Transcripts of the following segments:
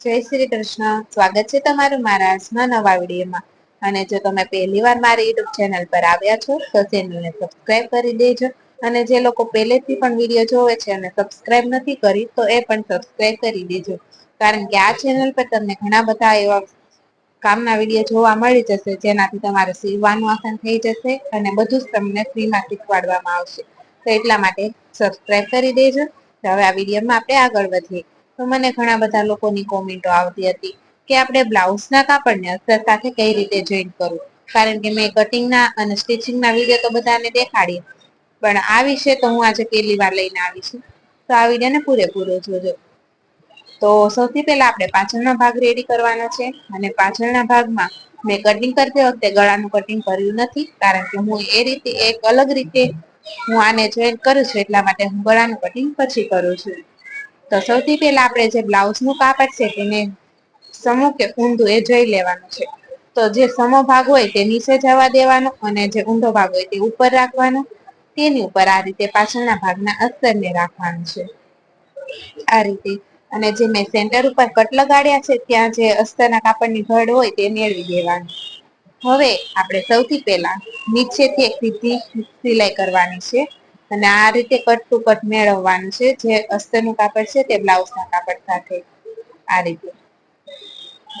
જય શ્રી કૃષ્ણ. સ્વાગત છે તમારું મારા આજના નવા વિડીયોમાં. અને જો તમે પહેલી વાર મારી યુટ્યુબ ચેનલ પર આવ્યા છો, તો ચેનલને સબસ્ક્રાઇબ કરી દેજો. અને જે લોકો પહેલેથી પણ વીડિયો જોવે છે અને સબસ્ક્રાઇબ નથી કરી, તો એ પણ સબસ્ક્રાઇબ કરી દેજો. કારણ કે આ ચેનલ પર તમને ઘણા બધા એવા કામના વીડિયો જોવા મળી જશે, જેનાથી તમારે સીવવાનું આસાન થઈ જશે અને બધું જ તમને ફ્રીમાં શીખવાડવામાં આવશે. તો એટલા માટે સબસ્ક્રાઇબ કરી દેજો. હવે આ વિડીયોમાં આપણે આગળ વધીએ. તો મને ઘણા બધા લોકોની કોમેન્ટો આવતી હતી કે આપણે બ્લાઉઝના કાપડને અસ્તર સાથે કઈ રીતે જોઈન્ટ કરવું? કારણ કે મેં કટિંગના અને સ્ટિચિંગના વીડિયો તો બધાને દેખાડી પણ આ વિશે તો હું આજે પહેલી વાર લઈને આવી છું. તો આ વિડીયોને પૂરેપૂરો જોજો. તો સૌથી પહેલા આપણે પાછળનો ભાગ રેડી કરવાનો છે અને પાછળના ભાગમાં મેં કટિંગ કરતી વખતે ગળાનું કટિંગ કર્યું નથી કારણ કે હું એ રીતે એક અલગ રીતે હું આને જોઈન કરું છું એટલા માટે હું ગળાનું કટિંગ પછી કરું છું. તો સૌથી પહેલા આપણે જે બ્લાઉઝનું કાપડ છે તેને સમૂહ કે ઊંધું એ જોઈ લેવાનું છે. તો જે સમો ભાગ હોય તે નીચે જવા દેવાનો અને જે ઊંધો ભાગ હોય તે ઉપર રાખવાનો. તેની ઉપર આ રીતે પાછળના ભાગના અસ્તરને રાખવાનું છે. આ રીતે અને જે મેં સેન્ટર ઉપર કટ લગાડ્યા છે ત્યાં જે અસ્તરના કાપડની ઘડ હોય તે મેળવી દેવાનું. હવે આપણે સૌથી પહેલા નીચેથી એક સીધી સિલાઈ કરવાની છે. અને આ રીતે કટ ટુ કટ મેળવવાનું છે. જે અસ્તરનું કાપડ છે તે બ્લાઉઝના કાપડ સાથે આ રીતે.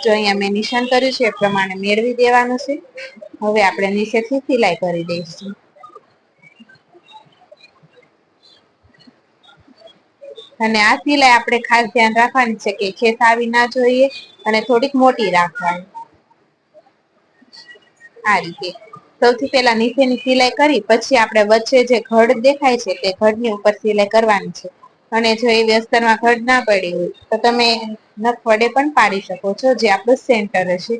જો અહીંયા મેં નિશાન કર્યું છે, એ પ્રમાણે મેળવી દેવાનું છે. હવે આપણે નીચેથી સિલાઈ કરી દઈશું. અને આ સિલાઈ આપણે ખાસ ધ્યાન રાખવાની છે કે ખેસ આવી ના જોઈએ અને થોડીક મોટી રાખવાની. આ રીતે. સૌથી પહેલા નીચેની સિલાઈ કરી, પછી આપણે વચ્ચે જે ઘડ દેખાય છે તે ઘડની ઉપર સિલાઈ કરવાની છે. અને જો એવી અસ્તરમાં ઘડ ના પડી હોય, તો તમે નખ વડે પણ પાડી શકો છો, જે આપણું સેન્ટર હશે.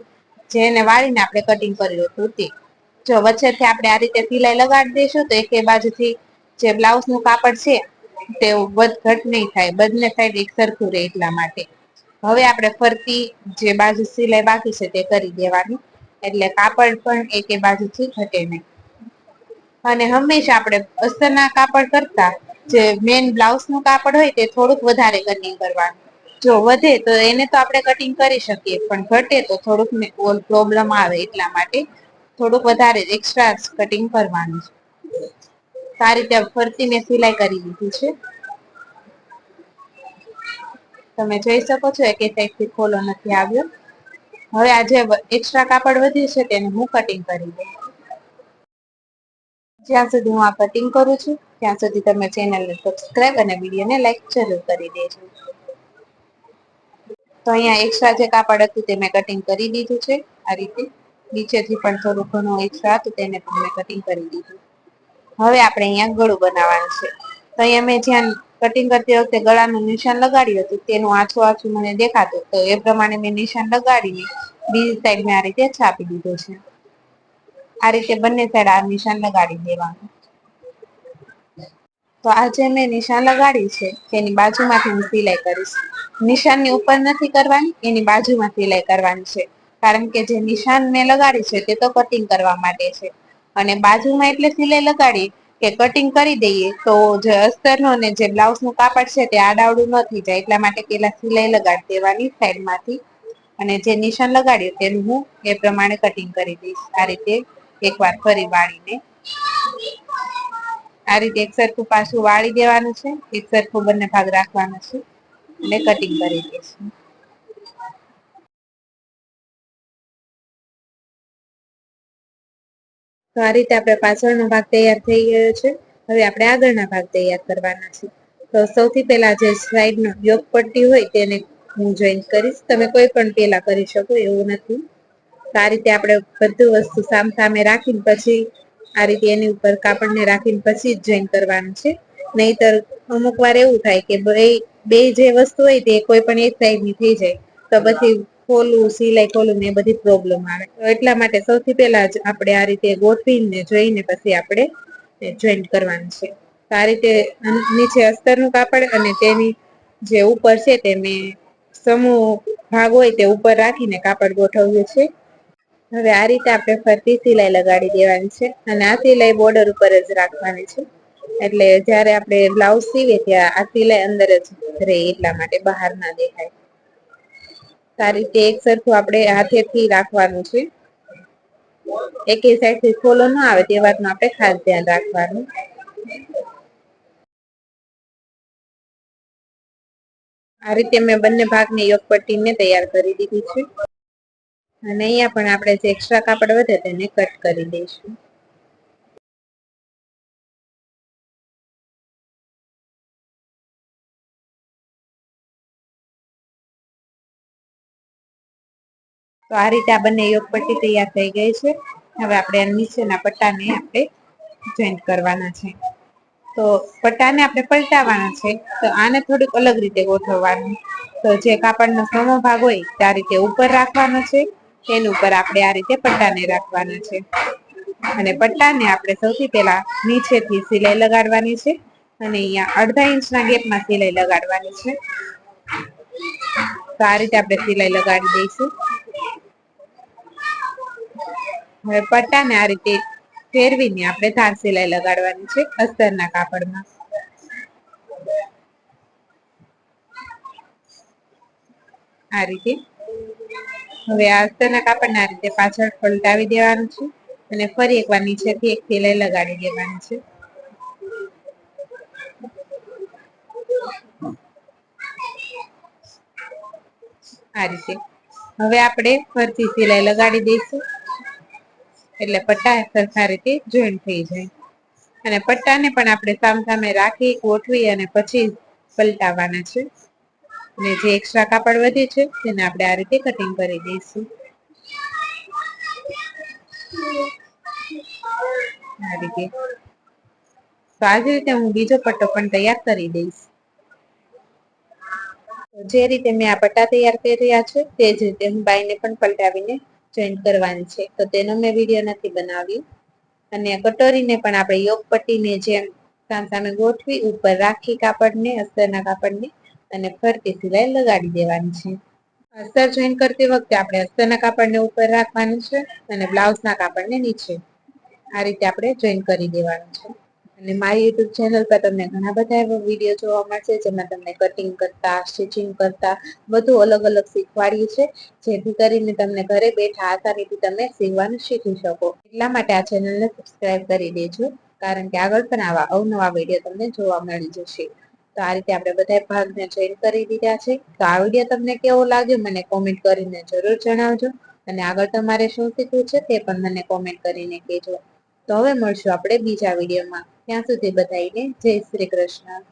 જેને વાળીને આપણે કટિંગ કર્યું હતું તે. જો વચ્ચેથી આપણે આ રીતે સિલાઈ લગાડી દઈશું, તો એક બાજુથી જે બ્લાઉઝનું કાપડ છે, તે વધ ઘટ નહીં થાય, બંને સાઈડ એક સરખું રહે એટલા માટે. હવે આપણે ફરતી જે બાજુ સિલાઈ બાકી છે તે કરી દેવાની. એટલે કાપડ પણ એક બાજુથી ઘટે નહીં. અને હંમેશા આપણે અસ્તરના કાપડ કરતા, જે મેન બ્લાઉઝનું કાપડ હોય તે થોડુંક વધારે કટિંગ કરવાનું. જો વધે તો એને તો આપણે કટિંગ કરી શકીએ, પણ ઘટે તો થોડુંક પ્રોબ્લેમ આવે એટલા માટે થોડુંક વધારે એક્સ્ટ્રા કટિંગ કરવાનું છે. આ રીતે ફરતી મેં સિલાઈ કરી દીધી છે. તમે જોઈ શકો છો એક સાઈડથી ખોલો નથી આવ્યો. હવે આ જે એક્સ્ટ્રા કાપડ વધ્યું છે તેને હું કટિંગ કરી દઉં. જ્યાં સુધી હું આ કટિંગ કરું છું, ત્યાં સુધી તમે ચેનલને સબસ્ક્રાઇબ અને વિડીયોને લાઈક જરૂર કરી દેજો. તો અહીંયા એક્સ્ટ્રા જે કાપડ હતું તે મેં કટિંગ કરી દીધું છે, આ રીતે. નીચેથી પણ થોડું ઘણું એક્સ્ટ્રા હતું તેને પણ મેં કટિંગ કરી દીધું. હવે આપણે અહીંયા ગળું બનાવવાનું છે. તો અહીંયા મેં જ્યાં કટિંગ કરતી વખતે ગળાનું નિશાન લગાડ્યું હતું, તેનું આછું આછું મને દેખાતું તો એ પ્રમાણે મેં નિશાન લગાડીને બીજી સાઈડ મેં આ રીતે છાપી દીધો છે. આ રીતે બંને સાઈડ આ નિશાન લગાડી દેવાનું. તો આજે મેં નિશાન લગાડી છે, તેની બાજુમાંથી હું સિલાઈ કરીશ. નિશાનની ઉપર નથી કરવાની, એની બાજુમાં સિલાઈ કરવાની છે. કારણ કે જે નિશાન મેં લગાડી છે, તે તો કટિંગ કરવા માટે છે. અને બાજુમાં એટલે સિલાઈ લગાડી કે કટિંગ કરી દઈએ, તો જે અસ્તરનો ને જે બ્લાઉઝનું કાપડ છે તે આડાવડું ન થઈ જાય. એટલા માટે પેલા સિલાઈ લગાડી દેવાની સાઈડમાંથી અને જે નિશાન લગાડ્યું તેનું હું એ પ્રમાણે કટિંગ કરી દઈશ. આ રીતે એકવાર ફરી વાળીને. આ રીતે એક સરખું પાછું વાળી દેવાનું છે. એક સરખું બંને ભાગ રાખવાનો છે અને કટિંગ કરી દઈશું. તો આ રીતે આપણે પાછળનો ભાગ તૈયાર થઈ ગયો છે. હવે આપણે આગળના ભાગ તૈયાર કરવાના છે. તો સૌથી પહેલા જે સાઈડનો યોગ પટ્ટી હોય તેને હું જોઈન કરીશ. તમે કોઈ પણ પેલા કરી શકો એવું નથી. તો આ રીતે આપણે બધું વસ્તુ સામ સામે રાખીને પછી આ રીતે એની ઉપર કાપડને રાખીને પછી જ જોઈન કરવાનું છે. નહીતર અમુક વાર એવું થાય કે બે જે વસ્તુ હોય તે કોઈ પણ એક સાઈડની થઈ જાય. તો પછી ખોલવું સિલાઈ ખોલવું ને એ બધી પ્રોબ્લેમ આવે. તો એટલા માટે સૌથી પહેલા જ આપણે આ રીતે ગોઠવીને જોઈને પછી આપણે જોઈન્ટ કરવાનું છે. તો આ રીતે નીચે અસ્તરનું કાપડ અને તેની જે ઉપર છે તે મેં સમૂહ ભાગ હોય તે ઉપર રાખીને કાપડ ગોઠવ્યું છે. હવે આ રીતે આપણે ફરતી સિલાઈ લગાડી દેવાની છે અને આ સિલાઈ બોર્ડર ઉપર જ રાખવાની છે. એટલે જ્યારે આપણે બ્લાઉઝ સીવીએ ત્યાં આ સિલાઈ અંદર જ રહે એટલા માટે બહાર ના દેખાય. આ રીતે એક સરખું આપણે હાથેથી રાખવાનું છે. એકે સાઈડથી ફોલો ન આવે તે વાતનું આપણે ખાસ ધ્યાન રાખવાનું. આ રીતે મેં બંને ભાગની યોગ પટ્ટીને તૈયાર કરી દીધી છે. અને અહીંયા પણ આપણે જે એક્સ્ટ્રા કાપડ વધે તેને કટ કરી દઈશું. તો આ રીતે આ બંને યોગ પટ્ટી તૈયાર થઈ ગઈ છે. હવે આપણે નીચેના પટ્ટાને આપણે જોઈન્ટ કરવાના છે. તો પટ્ટાને આપણે પલટાવવાના છે. તો આને થોડુંક અલગ રીતે ગોઠવવાનું. તો જે કાપડનો સમો ભાગ હોય તે રીતે ઉપર રાખવાનો છે. તેની ઉપર આપણે આ રીતે પટ્ટાને રાખવાના છે. અને પટ્ટાને આપણે સૌથી પહેલા નીચેથી સિલાઈ લગાડવાની છે. અને અહીંયા અડધા ઇંચના ગેપમાં સિલાઈ લગાડવાની છે. તો આ રીતે આપણે સિલાઈ લગાડી દઈશું. હવે પટ્ટાને આ રીતે ફેરવીને આપણે ધાર સિલાઈ લગાડવાની છે અસ્તરના કાપડમાં. આ રીતે. હવે આ અસ્તરના કાપડને આ રીતે પાછળ પલટાવી દેવાનું છે અને ફરી એકવાર નીચેથી એક સિલાઈ લગાડી દેવાની છે. આ રીતે. હવે આપણે ફરતી સિલાઈ લગાડી દઈશું. એટલે પટ્ટા સરખા રીતે જોઈન્ટ થઈ જાય. અને પટ્ટાને પણ આપણે સામ સામે રાખી, ગોઠવી અને પછી પલટાવવાના છે. અને જે એક્સ્ટ્રા કાપડ વધે છે, તેને આપણે આ રીતે કટિંગ કરી દઈશું. આ રીતે. તો રીતે હું બીજો પટ્ટો પણ તૈયાર કરી દઈશ. જે રીતે મેં આ પટ્ટા તૈયાર કર્યા છે, તે જ રીતે હું બાઈને પણ પલટાવીને જોઈન્ટ કરવાની છે. તો તેનો મેં વીડિયો નથી બનાવ્યું. અને કટોરીને પણ આપણે યોગ પટ્ટીને જેમ સામસામે ગોઠવી, ઉપર રાખી કાપડને અસ્તરના કાપડને અને ફરતી સિલાઈ લગાડી દેવાની છે. અસ્તર જોઈન કરતી વખતે આપણે અસ્તરના કાપડને ઉપર રાખવાનું છે અને બ્લાઉઝના કાપડને નીચે. આ રીતે આપણે જોઈન કરી દેવાનું છે. અને મારી યુટ્યુબ ચેનલ પર તમને ઘણા બધા એવા વીડિયો જોવા મળશે, જેમાં તમને કટિંગ કરતા સ્ટિચિંગ કરતા, બધું અલગ અલગ શીખવાડ્યું છે. જેથી કરીને તમને ઘરે બેઠા આસાનીથી તમે સીવવાનું શીખી શકો. એટલા માટે આ ચેનલને સબસ્ક્રાઇબ કરી દેજો, કારણ કે આગળ પણ આવા અવનવા વીડિયો તમને જોવા મળી જશે. તો આ રીતે આપણે બધા ભાગને જોઈન કરી દીધા છે. તો આ વીડિયો તમને કેવો લાગ્યો મને કોમેન્ટ કરીને જરૂર જણાવજો. અને આગળ તમારે શું શીખવું છે તે પણ મને કોમેન્ટ કરીને કહેજો. તો હવે મળશું આપણે બીજા વિડીયોમાં ત્યાં સુધી બધાને જય શ્રી કૃષ્ણ.